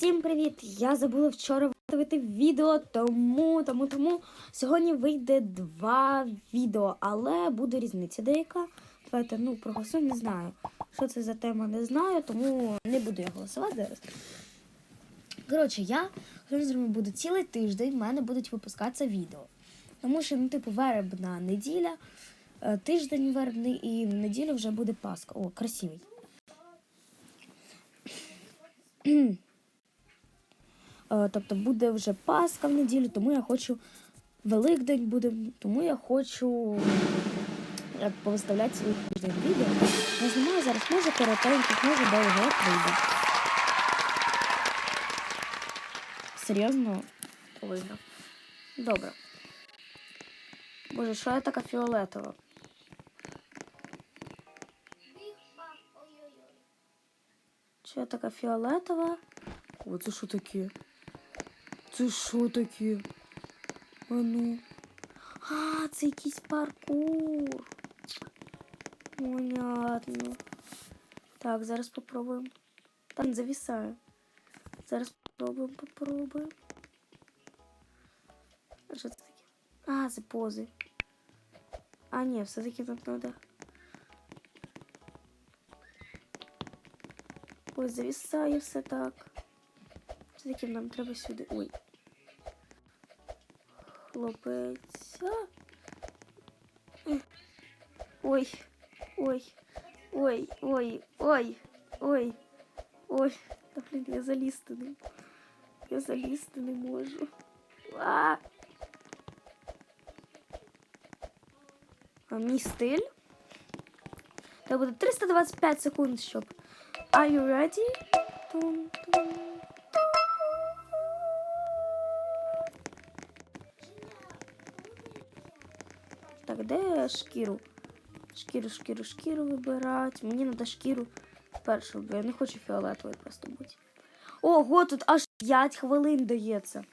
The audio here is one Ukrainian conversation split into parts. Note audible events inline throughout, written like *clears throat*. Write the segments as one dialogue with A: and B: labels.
A: Всім привіт! Я забула вчора виставити відео, тому, тому, тому сьогодні вийде два відео, але буде різниця деяка. Давайте ну проголосуємо, не знаю. Що це за тема, не знаю, тому не буду я голосувати зараз. Коротше, я зробимо буду цілий тиждень, в мене будуть випускатися відео. Тому що, ну, типу, вербна неділя, е, тиждень вербний і в неділю вже буде Пасха. О, красивий. *clears throat* Е, Тобто буде вже Пасха в неділю, тому я хочу Великдень буде, тому я хочу повиставляти свій тиждень відео. Я знімаю зараз, може коротеньких, може довго як вийде. Серйозно виграв. Добре. Боже, що я така фіолетова? Що я така фіолетова? О, це що таке? Це що таке? А ну. А, це якийсь паркур. Понятно. Так, зараз попробуємо. Там зависаю. Зараз попробуємо, попробуємо. А що це таке? А, це пози. А, ні, все-таки тут треба. Ой, зависає все так. Все-таки нам треба сюди. Ой. Хлопець. Ой. Ой. Ой, ой, ой, ой, ой. Та блін, я залізти не. Я залізти не можу. А! А мій стиль. Це буде 325 секунд, щоб. Are you ready? Тум-тум. Де шкіру? Шкіру, шкіру, шкіру вибирати. Мені треба шкіру першу, бо я не хочу фіолетовою просто бути. Ого, тут аж 5 хвилин дається.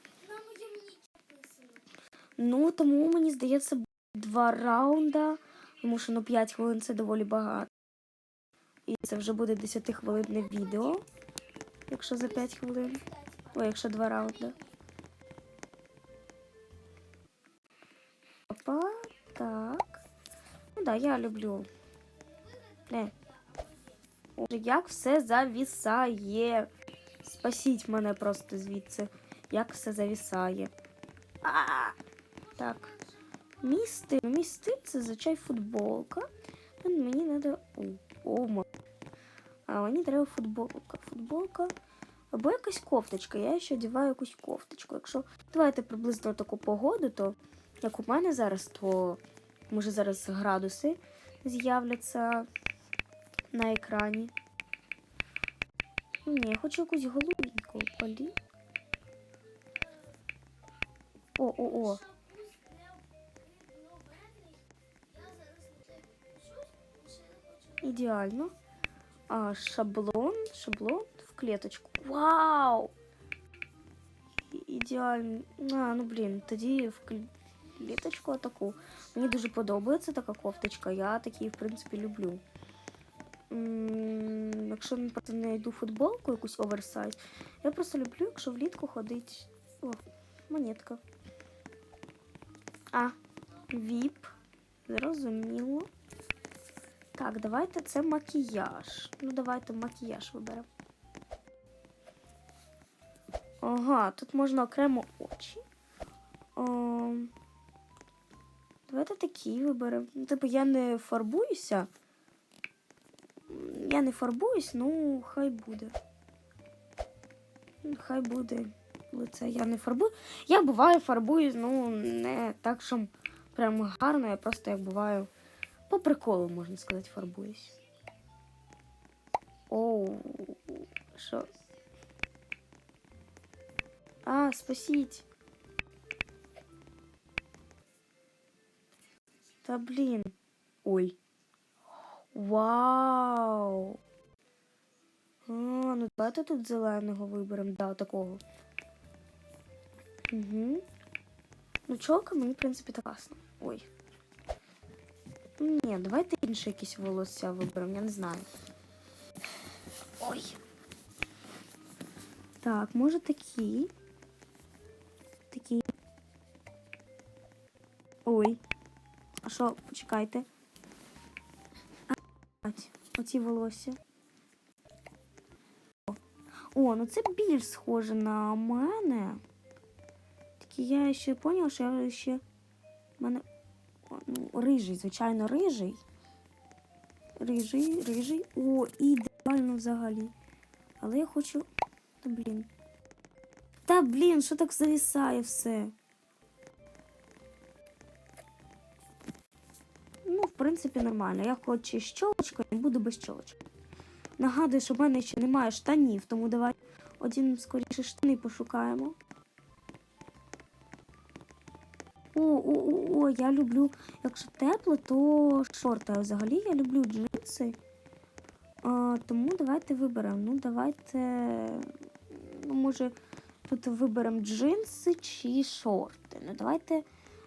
A: Ну, тому мені здається, два раунда, тому що ну 5 хвилин це доволі багато. І це вже буде 10 хвилинне відео, якщо за 5 хвилин. Ой, якщо два раунди. Опа, так. Ну да, я люблю. Не. Боже, як все завісає. Спасіть мене просто звідси. Як все завісає. А! Так. Мій стиль. Мій стиль це звичай футболка. Ну, Мені треба. О. А мені треба футболка. Футболка. Або якась кофточка. Я ще одягаю якусь кофточку. Якщо давайте приблизно таку погоду, то як у мене зараз, то може зараз градуси з'являться на екрані. Ні, я хочу якусь голубеньку полі. О, о, о. Ідеально. А, шаблон, шаблон в клеточку. Вау! Ідеально. А, ну блін, тоді в клеточку таку. Мені дуже подобається така кофточка. Я такі, в принципі, люблю. Якщо не йду футболку, якусь оверсайз, я просто люблю, якщо влітку ходить. О, монетка. А, віп. Зрозуміло. Так, давайте це макіяж. Ну, давайте макіяж виберемо. Ага, тут можна окремо очі. Ем, давайте такі виберемо. Ну, Типу, я не фарбуюся. Я не фарбуюсь, ну хай буде. Ну, Хай буде лице. Я не фарбую. Я буваю фарбуюсь, ну, не так, що прям гарно, я просто як буваю. По приколу, можна сказати, фарбуюсь. Оу, що? А, спасіть. Та блін. Ой. Вау. А, ну давайте тут зеленого виберемо, да, такого. Угу. Ну, чолка мені, в принципі, так класно. Ой. Ні, давайте інше якісь волосся виберемо, я не знаю. Ой. Так, може такі. Такі. Ой. А що, почекайте. А, Оці волосся. О. Ну це більш схоже на мене. Тільки я ще поняла, що я ще. в мене. Ну, рижий, звичайно, рижий. Рижий, рижий. О, ідеально взагалі. Але я хочу. Та блін. Та блін, що так завісає все? Ну, в принципі, нормально. Я хочу з щолочкою, не буду без щолочки. Нагадую, що в мене ще немає штанів, тому давай один скоріше штани пошукаємо. О, о, о, о, я люблю, якщо тепло, то шорти. А взагалі я люблю джинси. А, тому давайте виберемо. Ну, давайте. Ну, може, тут виберемо джинси чи шорти. Ну, давайте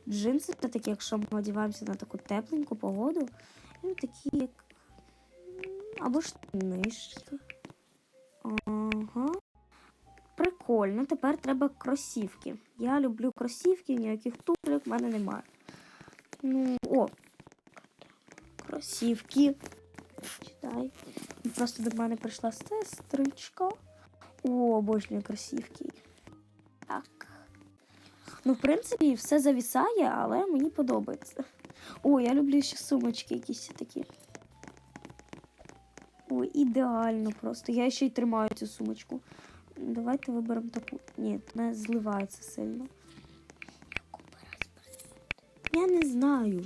A: джинси, це такі, якщо ми одягаємося на таку тепленьку погоду. Ну, такі, як. Або ж. Ага. Прикольно, тепер треба кросівки. Я люблю кросівки, ніяких туфлик в мене немає. Ну, о. Кросівки. Читай. Просто до мене прийшла сестричка. О, обожнюю кросівки. Так. Ну, в принципі, все завісає, але мені подобається. О, я люблю ще сумочки якісь такі. Ой, ідеально просто. Я ще й тримаю цю сумочку. Давайте виберемо таку. Ні, вона зливається сильно. Я не знаю.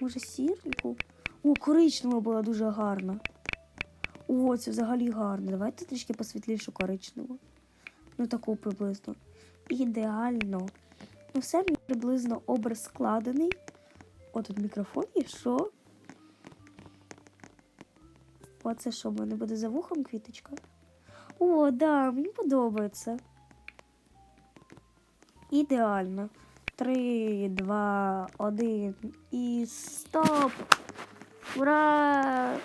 A: Може, сірку? О, коричнева була дуже гарна. О, це взагалі гарно. Давайте трішки посвітлішу коричневу. Ну, таку приблизно. Ідеально. Ну, все приблизно образ складений. О, тут мікрофон є, що? О, це що, в мене буде за вухом квіточка? О, да, мені подобається. Ідеально. Три, два, один і стоп! Ура!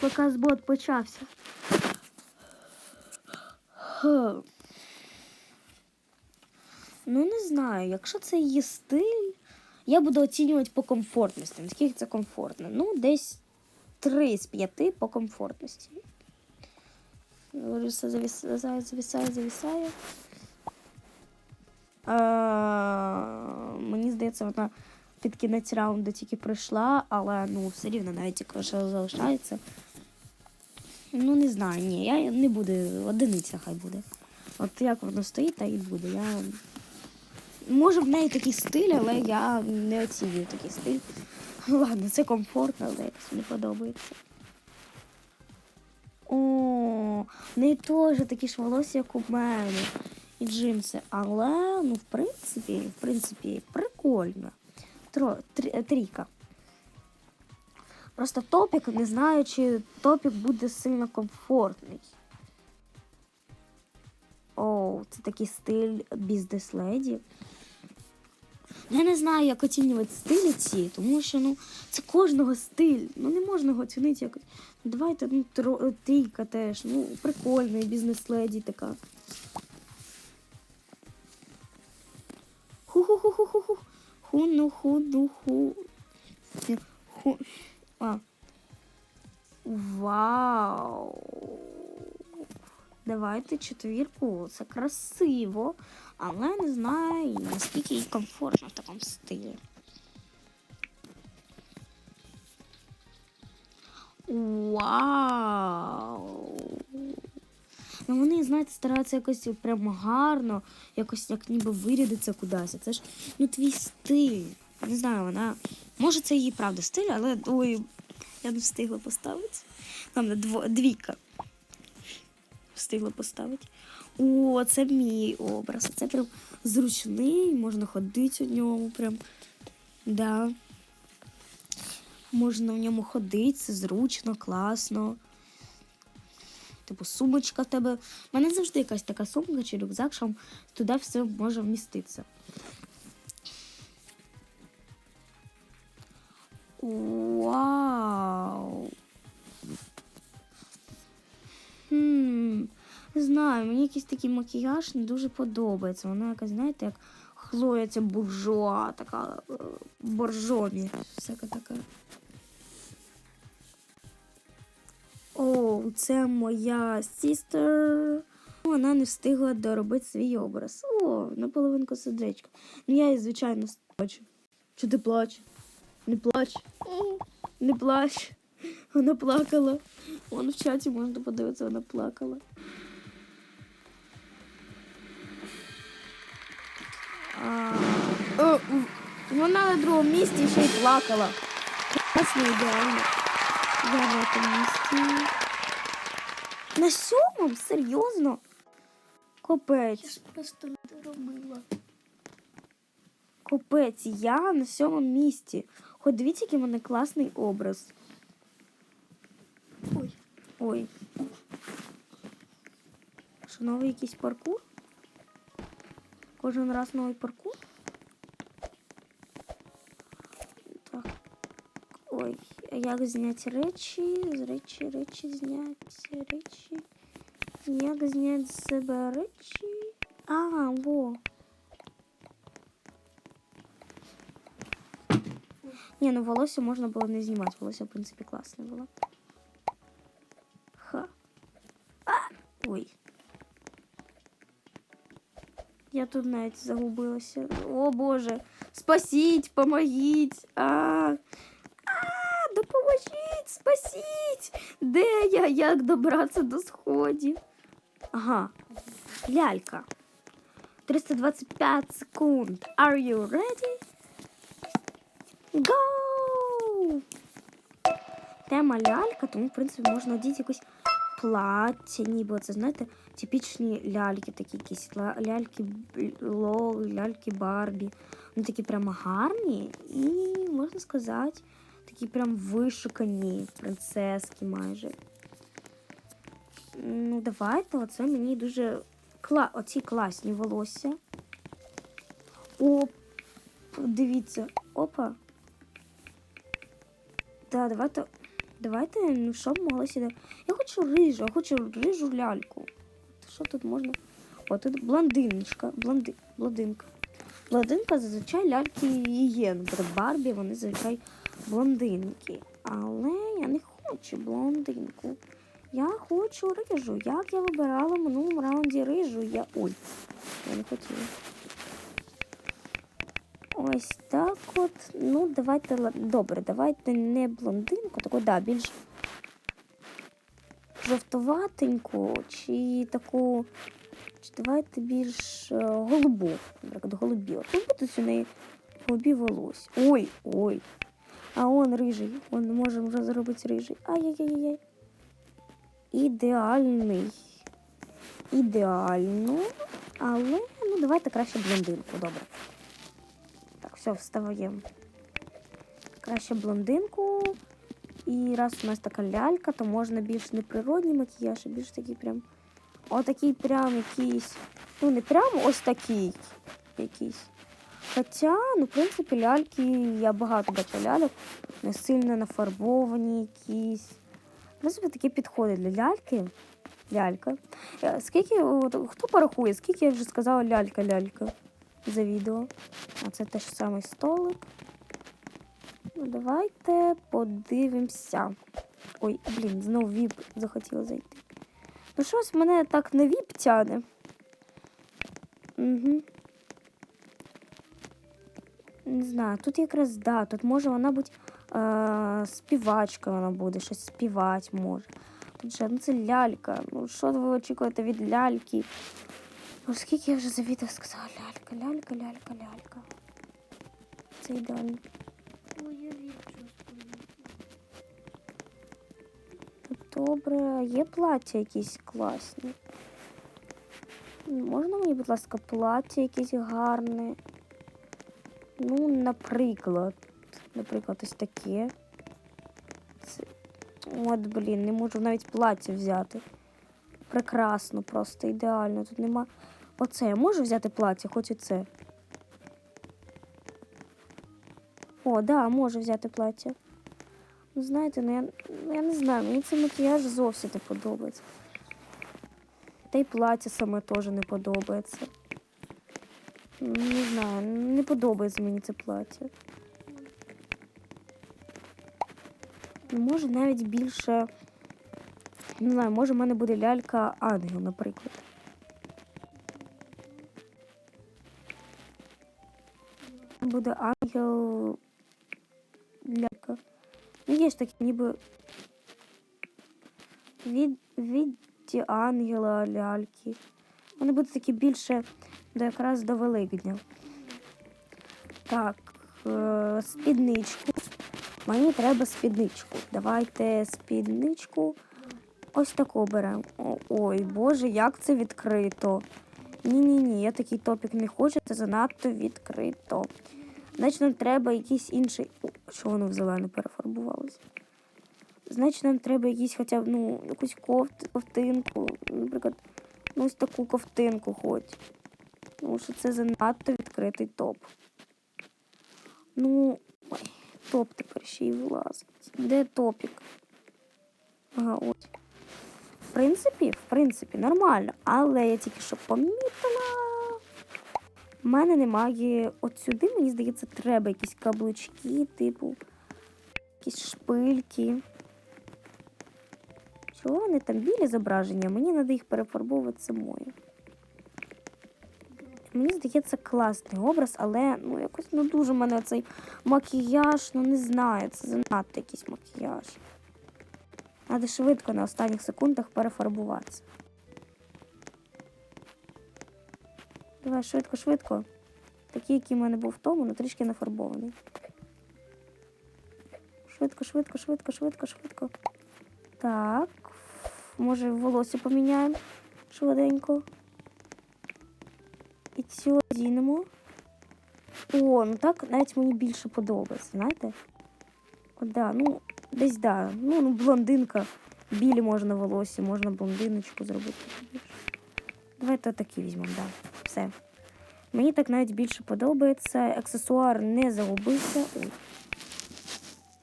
A: Показ бот почався. Ну, не знаю, якщо це її стиль, я буду оцінювати по комфортності. Наскільки це комфортно? Ну, десь 3 з 5 по комфортності. Все зависає, зависає, зависає. А, мені здається, вона під кінець раунду тільки пройшла, але ну, все рівно навіть якщо залишається. Ну, не знаю, ні, я не буду, одиниця хай буде. От як воно стоїть, так і буде. Я... Може, в неї такий стиль, але я не оцінюю такий стиль. *laughs* Ладно, це комфортно, але не подобається. О, в неї теж такі ж волосся, як у мене. І джинси. Але, ну, в принципі, в принципі, прикольно. Тро, трі, трійка. Просто топік, не знаю, чи топік буде сильно комфортний. О, це такий стиль бізнес-леді. Я не знаю, як оцінювати стилі ці, тому що ну, це кожного стиль. Ну не можна його оцінити якось. Ну, давайте ну, тро, трійка теж. Ну, прикольний бізнес-леді така. Ху-ху-ху-ху-ху. Ху-ну ху-ну ху. Ху. А. Вау. Давайте четвірку. Це красиво, але не знаю, наскільки їй комфортно в такому стилі. Вау! Ну вони, знаєте, стараються якось прямо гарно, якось як ніби вирядиться кудись. Це ж ну твій стиль. Не знаю, вона. Може, це її правда стиль, але ой, я не встигла поставити. Там дво... двійка. Встигла поставити. О, це мій образ. Це прям зручний, можна ходити у ньому. Прям. Да. Можна в ньому ходити, це зручно, класно. Типу, сумочка в тебе. У мене завжди якась така сумка чи рюкзак, що туди все може вміститися. Вау. Хм, Не знаю, мені якийсь такий макіяж не дуже подобається. Вона якась, знаєте, як хлоя ця буржуа, така е, боржомі. Всяка така. О, це моя сістер. Вона не встигла доробити свій образ. О, наполовинку сердечка. Ну я її, звичайно, плачу. Чи ти плачеш? Не плач. Не плач. Вона плакала. Вон в чаті можна подивитися, вона плакала. А, о, вона на другому місці ще й плакала. Класно, ідеально. Я на тому місці. На сьомому? Серйозно? Капець.
B: ж просто не доробила.
A: Капець, я на сьомому місці. Хоч дивіться, який в мене класний образ.
B: Ой,
A: Ой. Що новий якийсь паркур? Кожен раз новий паркур? Так. Ой, а як зняти речі? З речі, речі зняти, речі. Як зняти з себе речі? А, во. Ні, ну волосся можна було не знімати. Волосся, в принципі, класне було. Ха. А! Ой. Я тут навіть загубилася. О Боже. Спасіть, помогіть. А, а, допоможіть, спасіть. Де я? Як добратися до сходів? Ага. Лялька. 325 секунд. Are you ready? Go! Тема лялька, тому, в принципі, можна одіти якусь плаття, ніби це, знаєте, типічні ляльки, такі якісь ляльки Лол, ляльки Барбі. Вони такі прямо гарні і, можна сказати, такі прям вишукані, принцески майже. Ну, давайте, оце мені дуже кла... оці класні волосся. Оп, дивіться, опа. Да, давайте. Давайте, ну що б могло сюди. Я хочу рижу, я хочу рижу ляльку. Що тут можна? О, тут блондиночка, блонди, блондинка. Блондинка зазвичай ляльки і є. Наприклад, Барбі, вони зазвичай блондинки. Але я не хочу блондинку. Я хочу рижу. Як я вибирала в минулому раунді рижу? Я. Ой, я не хотіла. Ось так от. Ну, давайте. Добре, давайте не блондинку, таку, да, більш жовтуватеньку, чи таку. Чи давайте більш е, голубу, наприклад, голубі. От будуть у неї голубі волосся. Ой, ой. А он рижий. Он може вже зробити рижий. Ай-яй-яй-яй. Ідеальний. Ідеально. Але ну давайте краще блондинку, добре. Все, вставаємо. Краще блондинку. І раз у нас така лялька, то можна більш не природній макіяж, а більш такий прям. Отакий прям якийсь. Ну, не прям ось такий якийсь. Хоча, ну, в принципі, ляльки, я багато бачу ляльок, не сильно нафарбовані якісь. В принципі, таке підходить для ляльки. Лялька. Е, Скільки, хто порахує, скільки я вже сказала лялька-лялька за відео? А це теж самий столик. Ну, давайте подивимося. Ой, блін, знову віп захотіла зайти. Ну, щось мене так на віп тяне. Угу. Не знаю, тут якраз да, тут може вона бути е- співачка, вона буде, щось співати може. Тут же, ну це лялька. Ну, що ви очікуєте від ляльки? Ну, скільки я вже за відео сказала лялька, лялька, лялька, лялька. Це ідеально.
B: уявіть, що
A: Добре, є плаття якісь класні. Можна мені, будь ласка, плаття якесь гарне? Ну, наприклад. Наприклад, ось таке. Це... От, блін, не можу навіть плаття взяти. Прекрасно, просто ідеально. Тут нема. Оце я можу взяти плаття, хоч і це. О, да, можу взяти плаття. Ну, знаєте, ну я, ну, я не знаю, мені цей макіяж зовсім не подобається. Та й плаття саме теж не подобається. Не знаю, не подобається мені це плаття. Ну, Може навіть більше. Не знаю, може в мене буде лялька ангел, наприклад. Буде ангел лялька. Ну, є ж такі ніби від, від ангела ляльки. Вони будуть такі більше до якраз до Великдня. Так, е, спідничку. Мені треба спідничку. Давайте спідничку. Ось таку беремо. Ой, Боже, як це відкрито. Ні-ні ні, я такий топік не хочу, це занадто відкрито. Значить, нам треба якийсь інший. О, що воно в зелене перефарбувалося? Значить, нам треба якийсь хоча б ну, якусь кофт, ковтинку. Наприклад, ну, ось таку ковтинку хоч. Тому що це занадто відкритий топ. Ну, ой, топ тепер ще й влазить. Де топік? Ага, ось. Принципі, в принципі, нормально. Але я тільки що помітила. У мене немає от сюди, мені здається, треба якісь каблучки, типу, якісь шпильки. Чого вони там білі зображення? Мені треба їх перефарбовувати самою. Мені здається, класний образ, але ну якось ну дуже мене цей макіяж, ну не знаю, це занадто якийсь макіяж. Треба швидко на останніх секундах перефарбуватися. Давай швидко, швидко. Такий, який в мене був в тому, але трішки нафарбований. Швидко, швидко, швидко, швидко, швидко. Так. Може, волосся поміняємо швиденько. І цю одінемо. О, ну так навіть мені більше подобається, знаєте? О, да, ну, десь да. Ну, ну, блондинка. Білі можна волосся, можна блондиночку зробити. Давайте такі візьмемо, да. Все. Мені так навіть більше подобається. Аксесуар не загубився. Ой.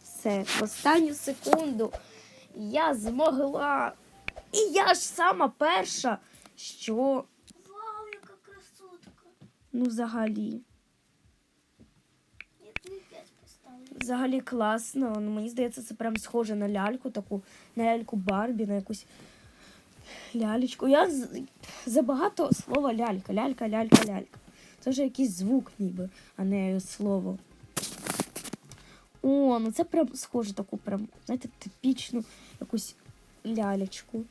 A: Все, в останню секунду я змогла. І я ж сама перша, що
B: Вау, яка красотка.
A: ну взагалі. Взагалі класно. Ну, мені здається, це прям схоже на ляльку, таку на ляльку Барбі, на якусь лялечку. Я забагато слова лялька. Лялька, лялька, лялька. Це вже якийсь звук ніби, а не слово. О, ну це прям схоже таку, прям, знаєте, типічну якусь лялечку.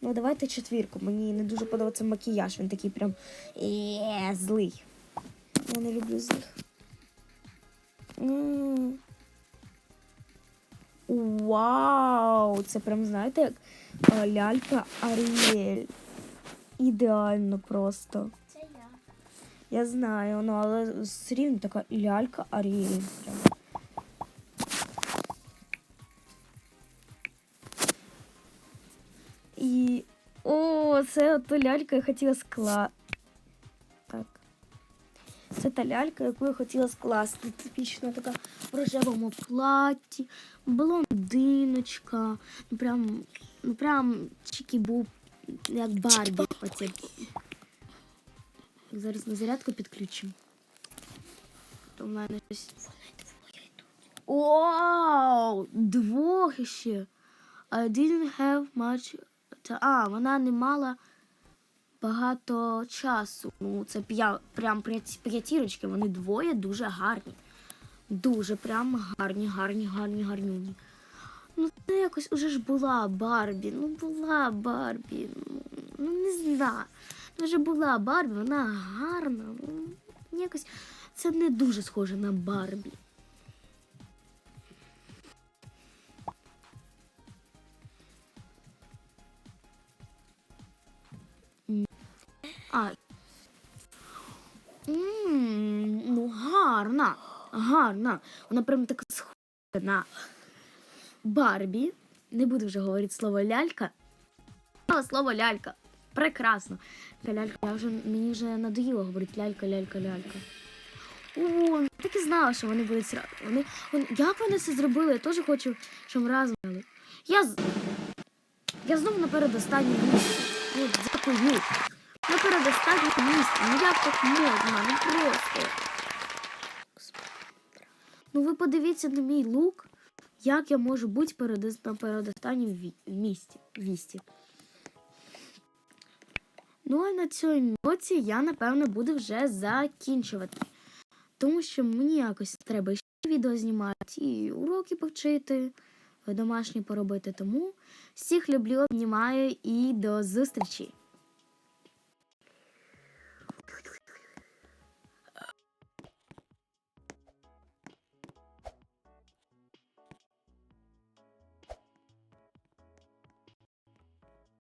A: Ну, давайте четвірку. Мені не дуже подобається макіяж. Він такий прям е, злий. Я не люблю злих. Вау! Це прям, знаєте, як е, лялька Аріель. Ідеально просто.
B: Це я.
A: Я знаю, ну але все рівно така лялька Аріель. Прям. І. О, це та лялька я хотіла скла. Це та лялька, яку я хотіла скласти. Типічна така в рожевому платі, блондиночка. Ну прям, ну прям чики-бу, як Барбі. Оце. Зараз на зарядку підключимо. То в мене щось. Вау! Двох ще. I didn't have much А, вона не мала багато часу. Ну, це прям п'ятірочки, вони двоє дуже гарні. Дуже прям гарні, гарні, гарні, гарнюні. Ну, це якось уже ж була Барбі. Ну, була Барбі. Ну не знаю. Ну, вже була Барбі, вона гарна. Ну, якось це не дуже схоже на Барбі. Гарна. Вона прям така схожа на Барбі. Не буду вже говорити слово лялька. А, слово лялька. Прекрасно. Лялька, я вже мені вже надоїло говорити лялька, лялька, лялька. О, так і знала, що вони будуть вони, вони Як вони це зробили? Я теж хочу, щоб разом. Я Я знову на передостанній місці. Ну, дякую. На передостаннє місце. Ну як так можна? Ну просто. Ви подивіться на мій лук, як я можу бути перед, на передостаннім ві- місці. вісті. Ну а на цій ноті я, напевно, буду вже закінчувати. Тому що мені якось треба ще відео знімати і уроки повчити, домашні поробити. Тому всіх люблю, обнімаю і до зустрічі!